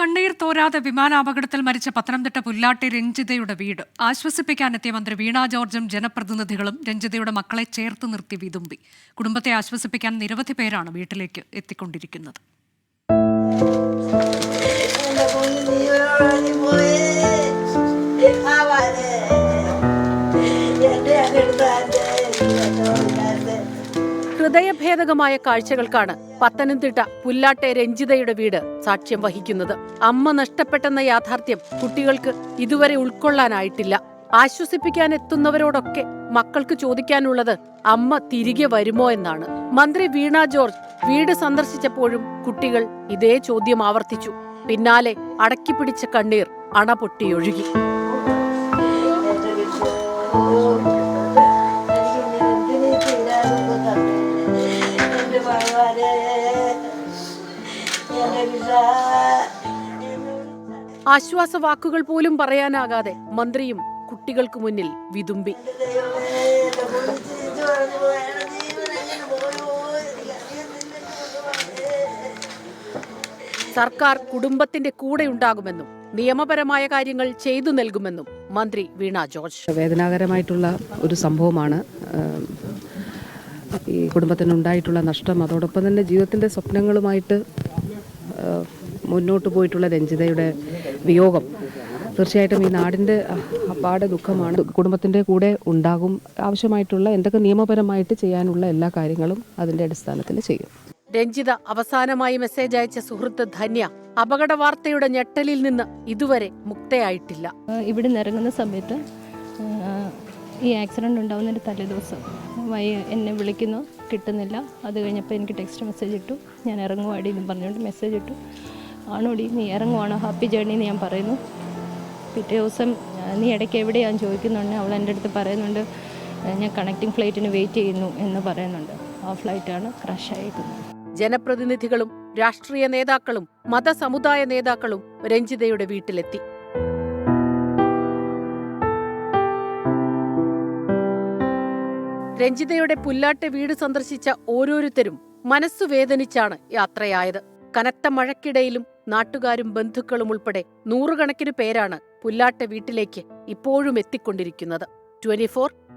കണ്ണീർ തോരാതെ വിമാനാപകടത്തിൽ മരിച്ച പത്തനംതിട്ട പുല്ലാട്ടി രഞ്ജിതയുടെ വീട്. ആശ്വസിപ്പിക്കാനെത്തിയ മന്ത്രി വീണ ജോർജും ജനപ്രതിനിധികളും രഞ്ജിതയുടെ മക്കളെ ചേർത്ത് നിർത്തി വിതുമ്പി. കുടുംബത്തെ ആശ്വസിപ്പിക്കാൻ നിരവധി പേരാണ് വീട്ടിലേക്ക് എത്തിക്കൊണ്ടിരിക്കുന്നത്. എന്റെ കുഞ്ഞ് ഹൃദയഭേദകമായ കാഴ്ചകൾക്കാണ് പത്തനംതിട്ട പുല്ലാട്ടെ രഞ്ജിതയുടെ വീട് സാക്ഷ്യം വഹിക്കുന്നത്. അമ്മ നഷ്ടപ്പെട്ടെന്ന യാഥാർത്ഥ്യം കുട്ടികൾക്ക് ഇതുവരെ ഉൾക്കൊള്ളാനായിട്ടില്ല. ആശ്വസിപ്പിക്കാൻ എത്തുന്നവരോടൊക്കെ മക്കൾക്ക് ചോദിക്കാനുള്ളത് അമ്മ തിരികെ വരുമോ എന്നാണ്. മന്ത്രി വീണ ജോർജ് വീട് സന്ദർശിച്ചപ്പോഴും കുട്ടികൾ ഇതേ ചോദ്യം ആവർത്തിച്ചു. പിന്നാലെ അടക്കിപ്പിടിച്ച കണ്ണീർ അണ ഭഗവാനെ ആശ്വാസ വാക്കുകൾ പോലും പറയാനാകാതെ മന്ത്രിയും കുട്ടികൾക്ക് മുന്നിൽ വിതുമ്പി. സർക്കാർ കുടുംബത്തിന്റെ കൂടെ ഉണ്ടാകുമെന്നും നിയമപരമായ കാര്യങ്ങൾ ചെയ്തു നൽകുമെന്നും മന്ത്രി വീണ ജോർജ്. വേദനാകരമായിട്ടുള്ള ഒരു സംഭവമാണ് ഈ കുടുംബത്തിന് ഉണ്ടായിട്ടുള്ള നഷ്ടം അതോടൊപ്പം തന്നെ ജീവിതത്തിന്റെ സ്വപ്നങ്ങളുമായിട്ട് മുന്നോട്ട് പോയിട്ടുള്ള രഞ്ജിതയുടെ വിയോഗം. തീർച്ചയായിട്ടും ഈ നാടിന്റെ അപ്പാടെ ദുഃഖമാണ്. കുടുംബത്തിന്റെ കൂടെ ഉണ്ടാകും ആവശ്യമായിട്ടുള്ള എന്തൊക്കെ നിയമപരമായിട്ട് ചെയ്യാനുള്ള എല്ലാ കാര്യങ്ങളും അതിന്റെ അടിസ്ഥാനത്തിൽ ചെയ്യും. രഞ്ജിത അവസാനമായി മെസ്സേജ് അയച്ച സുഹൃത്ത് ധന്യ അപകട വാർത്തയുടെ ഞെട്ടലിൽ നിന്ന് ഇതുവരെ മുക്തയായിട്ടില്ല. ഇവിടെ നിന്ന് ഇറങ്ങുന്ന സമയത്ത് ഈ ആക്സിഡന്റ് ഉണ്ടാവുന്നതിന്റെ തലേദിവസം എന്നെ വിളിക്കുന്നു. കിട്ടുന്നില്ല. അത് കഴിഞ്ഞപ്പോൾ എനിക്ക് ടെക്സ്റ്റ് മെസ്സേജ് ഇട്ടു. ഞാൻ ഇറങ്ങുവാടി എന്ന് പറഞ്ഞുകൊണ്ട് മെസ്സേജ് ഇട്ടു. ആണോടി നീ ഇറങ്ങുവാണോ? ഹാപ്പി ജേർണി എന്ന് ഞാൻ പറയുന്നു. പിറ്റേ ദിവസം നീ ഇടയ്ക്ക് എവിടെയാണ് ചോദിക്കുന്നുണ്ട്. അവൾ എന്റെ അടുത്ത് പറയുന്നുണ്ട് ഞാൻ കണക്റ്റിംഗ് ഫ്ലൈറ്റിന് വെയിറ്റ് ചെയ്യുന്നു എന്ന് പറയുന്നുണ്ട്. ആ ഫ്ലൈറ്റാണ് ക്രഷായിരിക്കുന്നത് ജനപ്രതിനിധികളും രാഷ്ട്രീയ നേതാക്കളും മതസമുദായ നേതാക്കളും രഞ്ജിതയുടെ വീട്ടിലെത്തി. രഞ്ജിതയുടെ പുല്ലാട്ട് വീട് സന്ദർശിച്ച ഓരോരുത്തരും മനസ്സു വേദനിച്ചാണ് യാത്രയായത്. കനത്ത മഴക്കിടയിലും നാട്ടുകാരും ബന്ധുക്കളും ഉൾപ്പെടെ നൂറുകണക്കിന് പേരാണ് പുല്ലാട്ട് വീട്ടിലേക്ക് ഇപ്പോഴും എത്തിക്കൊണ്ടിരിക്കുന്നത്. ട്വന്റി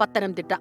പത്തനംതിട്ട.